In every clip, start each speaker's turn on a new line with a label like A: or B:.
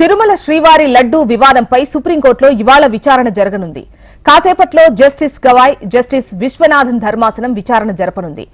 A: తిరుమల శ్రీవారి లడ్డూ వివాదంపై సుప్రీంకోర్టులో ఇవాళ విచారణ జరగనుంది. కాసేపట్లో జస్టిస్ గవాయ్ జస్టిస్ విశ్వనాథన్ ధర్మాసనం విచారణ జరపనుంది.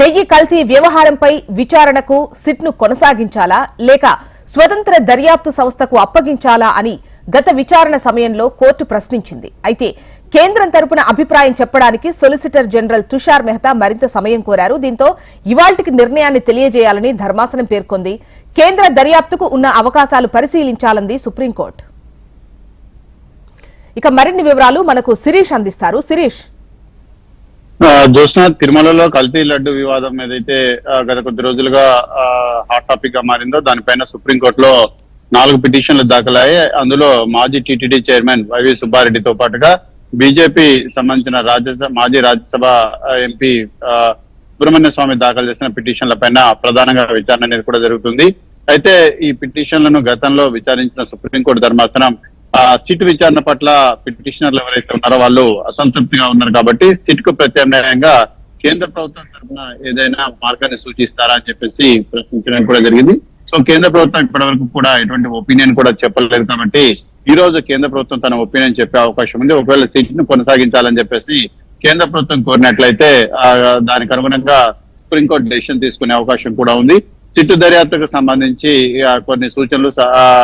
A: నెయ్యి కల్తీ వ్యవహారంపై విచారణకు సిట్ను కొనసాగించాలా లేక స్వతంత్ర దర్యాప్తు సంస్థకు అప్పగించాలా అని గత విచారణ సమయంలో కోర్టు ప్రశ్నించింది. అయితే కేంద్రం తరపున అభిప్రాయం చెప్పడానికి సొలిసిటర్ జనరల్ తుషార్ మెహతా మరింత సమయం కోరారు. దీంతో ఇవాల్టికి నిర్ణయాన్ని తెలియజేయాలని ధర్మాసనం పేర్కొంది. కేంద్ర దర్యాప్తుకు ఉన్న అవకాశాలు పరిశీలించాలంది సుప్రీంకోర్టు. ఇక మరిన్ని వివరాలు మనకు శిరీష్ అందిస్తారు. శిరీష్.
B: ఆ, జ్యోత్స్న తిరుమలలో కల్తీ లడ్డు వివాదం ఏదైతే గత కొద్ది రోజులుగా హాట్ టాపిక్గా మారిందో దానిపైన సుప్రీంకోర్టులో నాలుగు పిటిషన్లు దాఖలయ్యాయి. అందులో మాజీ టీటీడీ చైర్మన్ వైవి సుబ్బారెడ్డితో పాటుగా బీజేపీ సంబంధించిన రాజ్యసభ మాజీ రాజ్యసభ ఎంపీ సుబ్రహ్మణ్య స్వామి దాఖలు చేసిన పిటిషన్ల పైన ప్రధానంగా విచారణ అనేది కూడా జరుగుతుంది. అయితే ఈ పిటిషన్లను గతంలో విచారించిన సుప్రీంకోర్టు ధర్మాసనం ఆ సిట్ విచారణ పట్ల పిటిషనర్లు ఎవరైతే ఉన్నారో వాళ్ళు అసంతృప్తిగా ఉన్నారు కాబట్టి సిట్కు ప్రత్యామ్నాయంగా కేంద్ర ప్రభుత్వం తరఫున ఏదైనా మార్గాన్ని సూచిస్తారా అని చెప్పేసి ప్రశ్నించడం కూడా జరిగింది. సో కేంద్ర ప్రభుత్వం ఇప్పటివరకు కూడా ఎటువంటి ఒపీనియన్ కూడా చెప్పలేదు కాబట్టి ఈ రోజు కేంద్ర ప్రభుత్వం తన ఒపీనియన్ చెప్పే అవకాశం ఉంది. ఒకవేళ సిట్ను కొనసాగించాలని చెప్పేసి కేంద్ర ప్రభుత్వం కోరినట్లయితే దానికి అనుగుణంగా సుప్రీంకోర్టు డెసిషన్ తీసుకునే అవకాశం కూడా ఉంది. చిట్టు దర్యాప్తుకు సంబంధించి కొన్ని సూచనలు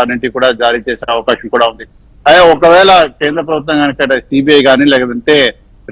B: అన్నింటి కూడా జారీ చేసే అవకాశం కూడా ఉంది. అయ్యా ఒకవేళ కేంద్ర ప్రభుత్వం కనుక సిబిఐ కానీ లేదంటే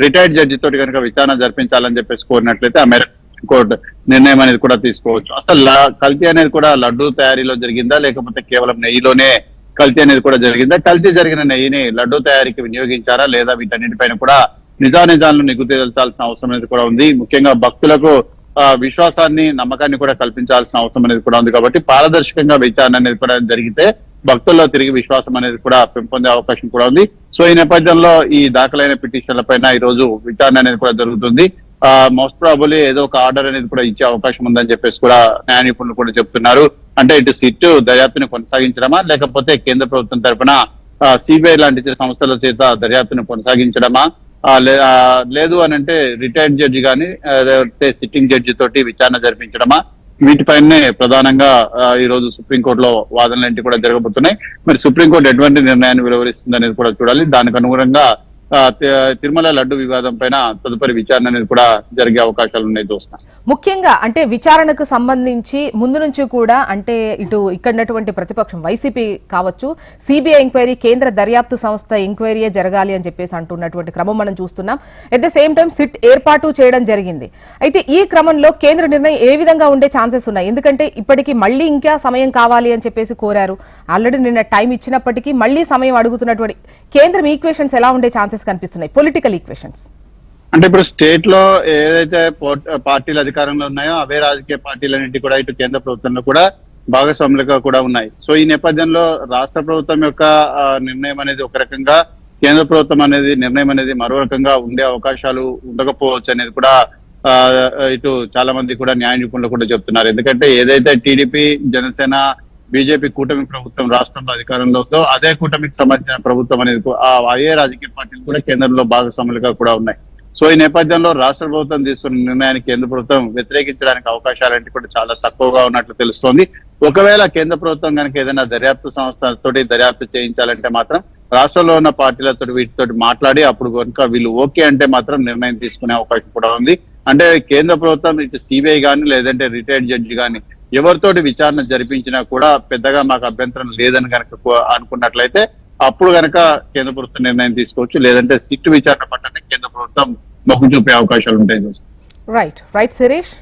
B: రిటైర్డ్ జడ్జి తోటి కనుక విచారణ జరిపించాలని చెప్పేసి కోరినట్లయితే ఆ మేరకు కోర్టు నిర్ణయం అనేది కూడా తీసుకోవచ్చు. అసలు కల్తీ అనేది కూడా లడ్డు తయారీలో జరిగిందా? లేకపోతే కేవలం నెయ్యిలోనే కల్తీ అనేది కూడా జరిగిందా? కల్తీ జరిగిన నెయ్యిని లడ్డు తయారీకి వినియోగించారా లేదా వీటన్నిటిపైన కూడా నిజానిజాలను నిగ్గు తేల్చాల్సిన అవసరం అనేది కూడా ఉంది. ముఖ్యంగా భక్తులకు ఆ, విశ్వాసాన్ని నమ్మకాన్ని కూడా కల్పించాల్సిన అవసరం అనేది కూడా ఉంది కాబట్టి పారదర్శకంగా విచారణ అనేది కూడా జరిగితే భక్తుల్లో తిరిగి విశ్వాసం అనేది కూడా పెంపొందే అవకాశం కూడా ఉంది. సో ఈ నేపథ్యంలో ఈ దాఖలైన పిటిషన్ల పైన ఈ రోజు విచారణ అనేది కూడా జరుగుతుంది. మోస్ట్ ప్రాబులీ ఏదో ఒక ఆర్డర్ అనేది కూడా ఇచ్చే అవకాశం ఉందని చెప్పేసి కూడా న్యాయ నిపుణులు కూడా చెప్తున్నారు. అంటే ఇటు సిట్ దర్యాప్తుని కొనసాగించడమా లేకపోతే కేంద్ర ప్రభుత్వం తరఫున సిబిఐ లాంటి సంస్థల చేత దర్యాప్తును కొనసాగించడమా? లేదు అని అంటే రిటైర్డ్ జడ్జి కానీ లేకపోతే సిట్టింగ్ జడ్జి తోటి విచారణ జరిపించడమా? వీటిపైనే ప్రధానంగా ఈ రోజు సుప్రీంకోర్టులో వాదనలు కూడా జరగబోతున్నాయి. మరి సుప్రీంకోర్టు ఎటువంటి నిర్ణయాన్ని వెలువరిస్తుంది అనేది కూడా చూడాలి. దానికి అనుగుణంగా తిరుమల లడ్డు వివాదం పైన తదుపరి విచారణ అనేది కూడా జరిగే అవకాశాలు ఉన్నాయి చూస్తున్నా
A: ముఖ్యంగా అంటే విచారణకు సంబంధించి ముందు నుంచి కూడా అంటే ఇటు ఇక్కడటువంటి ప్రతిపక్షం వైసీపీ కావచ్చు సిబిఐ ఎంక్వైరీ కేంద్ర దర్యాప్తు సంస్థ ఎంక్వైరీయే జరగాలి అని చెప్పేసి అంటున్నటువంటి క్రమం మనం చూస్తున్నాం. At the same time SIT ఏర్పాటు చేయడం జరిగింది. అయితే ఈ క్రమంలో కేంద్ర నిర్ణయం ఏ విధంగా ఉండే ఛాన్సెస్ ఉన్నాయి? ఎందుకంటే ఇప్పటికీ మళ్ళీ ఇంకా సమయం కావాలి అని చెప్పేసి కోరారు. ఆల్రెడీ నిన్న టైం ఇచ్చినప్పటికీ మళ్ళీ సమయం అడుగుతున్నటువంటి కేంద్రం ఈక్వేషన్స్ ఎలా ఉండే ఛాన్సెస్ కనిపిస్తున్నాయి పొలిటికల్ ఈక్వేషన్స్
B: అంటే ఇప్పుడు స్టేట్లో ఏదైతే పార్టీలు అధికారంలో ఉన్నాయో అవే రాజకీయ పార్టీలన్నింటి కూడా ఇటు కేంద్ర ప్రభుత్వంలో కూడా భాగస్వాములుగా కూడా ఉన్నాయి. సో ఈ నేపథ్యంలో రాష్ట్ర ప్రభుత్వం యొక్క నిర్ణయం అనేది ఒక రకంగా కేంద్ర ప్రభుత్వం అనేది నిర్ణయం అనేది మరో రకంగా ఉండే అవకాశాలు ఉండకపోవచ్చు అనేది కూడా ఇటు చాలా మంది కూడా న్యాయ నిపుణులు కూడా చెప్తున్నారు. ఎందుకంటే ఏదైతే టీడీపీ జనసేన బీజేపీ కూటమి ప్రభుత్వం రాష్ట్రంలో అధికారంలో ఉందో అదే కూటమికి సంబంధించిన ప్రభుత్వం అనేది అదే ఆ రాజకీయ పార్టీలు కూడా కేంద్రంలో భాగస్వాములుగా కూడా ఉన్నాయి. సో ఈ నేపథ్యంలో రాష్ట్ర ప్రభుత్వం తీసుకున్న నిర్ణయాన్ని కేంద్ర ప్రభుత్వం వ్యతిరేకించడానికి అవకాశాలు కూడా చాలా తక్కువగా ఉన్నట్లు తెలుస్తోంది. ఒకవేళ కేంద్ర ప్రభుత్వం కనుక ఏదైనా దర్యాప్తు సంస్థలతోటి దర్యాప్తు చేయించాలంటే మాత్రం రాష్ట్రంలో ఉన్న పార్టీలతో వీటితో మాట్లాడి అప్పుడు కనుక వీళ్ళు ఓకే అంటే మాత్రం నిర్ణయం తీసుకునే అవకాశం కూడా ఉంది. అంటే కేంద్ర ప్రభుత్వం ఇటు సిబిఐ కానీ లేదంటే రిటైర్డ్ జడ్జి కానీ ఎవరితోటి విచారణ జరిపించినా కూడా పెద్దగా మాకు అభ్యంతరం లేదని కనుక అనుకున్నట్లయితే అప్పుడు కనుక కేంద్ర ప్రభుత్వం నిర్ణయం తీసుకోవచ్చు. లేదంటే సిట్ విచారణ పట్టనే కేంద్ర ప్రభుత్వం మొగ్గు చూపే అవకాశాలు ఉంటాయి.
A: Right right Suresh